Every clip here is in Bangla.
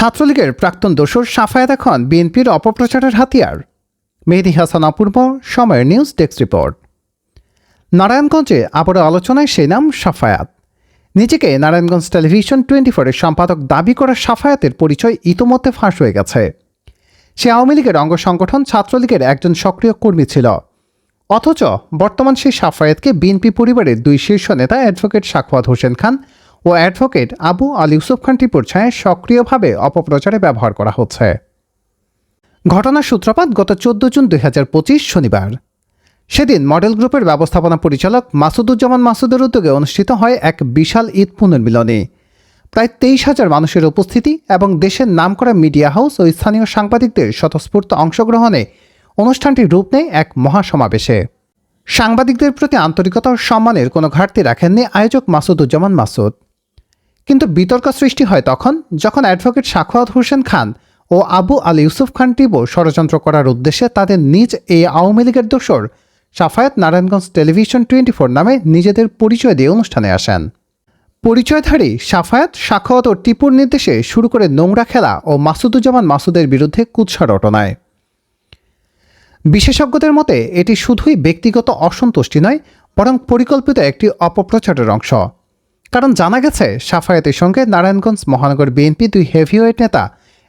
ছাত্রলীগের প্রাক্তন দোসর সাফায়াত এখন বিএনপির অপপ্রচারের হাতিয়ার। মেহেদি হাসান অপূর্ব, সময়ের নিউজ ডেস্ক রিপোর্ট। নারায়ণগঞ্জে আবারও আলোচনায় সেই নাম সাফায়াত। নিজেকে নারায়ণগঞ্জ টেলিভিশন টোয়েন্টি ফোরের সম্পাদক দাবি করা সাফায়াতের পরিচয় ইতোমধ্যে ফাঁস হয়ে গেছে। সে আওয়ামী লীগের অঙ্গ সংগঠন ছাত্রলীগের একজন সক্রিয় কর্মী ছিল। অথচ বর্তমান সেই সাফায়াতকে বিএনপি পরিবারের দুই শীর্ষ নেতা অ্যাডভোকেট সাখওয়াত হোসেন খান ও অ্যাডভোকেট আবু আল ইউসুফ খান টিপুর ছায় সক্রিয়ভাবে অপপ্রচারে ব্যবহার করা হচ্ছে। ঘটনার সূত্রপাত গত চোদ্দ জুন দুই হাজার পঁচিশ শনিবার। সেদিন মডেল গ্রুপের ব্যবস্থাপনা পরিচালক মাসুদুজ্জামান মাসুদের উদ্যোগে অনুষ্ঠিত হয় এক বিশাল ঈদ পুনর্মিলনী। প্রায় তেইশ হাজার মানুষের উপস্থিতি এবং দেশের নামকরা মিডিয়া হাউস ও স্থানীয় সাংবাদিকদের স্বতঃস্ফূর্ত অংশগ্রহণে অনুষ্ঠানটি রূপ নেয় এক মহাসমাবেশে। সাংবাদিকদের প্রতি আন্তরিকতা ও সম্মানের কোনো ঘাটতি রাখেননি আয়োজক মাসুদুজ্জামান মাসুদ। কিন্তু বিতর্ক সৃষ্টি হয় তখন যখন অ্যাডভোকেট সাখওয়াত হোসেন খান ও আবু আল ইউসুফ খান টিবো ষড়যন্ত্র করার উদ্দেশ্যে তাদের নিজ এই আওয়ামী লীগের দোসর Safayat Narayanganj television twenty four নামে নিজেদের পরিচয় দিয়ে অনুষ্ঠানে আসেন। পরিচয়ধারী সাফায়াত সাখাওয়াত ও টিপুর নির্দেশে শুরু করে নোংরা খেলা ও মাসুদুজ্জামান মাসুদের বিরুদ্ধে কুৎসা রটনায়। বিশেষজ্ঞদের মতে এটি শুধুই ব্যক্তিগত অসন্তুষ্টি নয়, বরং পরিকল্পিত একটি অপপ্রচারের অংশ। কারণ জানা গেছে, সাফায়াতের সঙ্গে নারায়ণগঞ্জ মহানগর বিএনপি দুই হেভিওয়েট নেতা,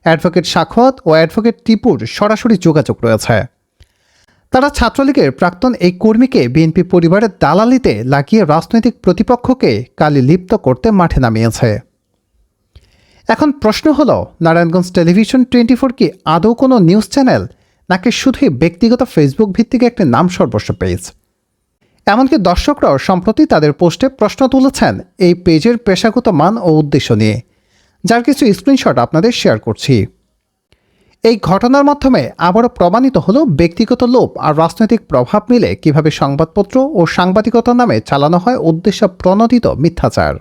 অ্যাডভোকেট সাখওয়াত ও অ্যাডভোকেট টিপুর সরাসরি যোগাযোগ রয়েছে। তারা ছাত্রলীগের প্রাক্তন এই কর্মীকে বিএনপি পরিবারের দালালিতে লাগিয়ে রাজনৈতিক প্রতিপক্ষকে কালি লিপ্ত করতে মাঠে নামিয়েছে। এখন প্রশ্ন হলো, নারায়ণগঞ্জ টেলিভিশন টোয়েন্টি ফোর কি আদৌ কোনো নিউজ চ্যানেল নাকি শুধুই ব্যক্তিগত ফেসবুক ভিত্তিক একটি নাম সর্বস্ব পেজ এমনকি দর্শকরাও সম্প্রতি তাদের পোস্টে প্রশ্ন তুলেছেন এই পেজের পেশাগত মান ও উদ্দেশ্য নিয়ে। যার কিছু স্ক্রিনশট আপনাদের শেয়ার করছি। এই ঘটনার মাধ্যমে আবারও প্রমাণিত হল ব্যক্তিগত লোভ আর রাজনৈতিক প্রভাব মিলে কীভাবে সংবাদপত্র ও সাংবাদিকতা নামে চালানো হয় উদ্দেশ্য প্রণোদিত মিথ্যাচার।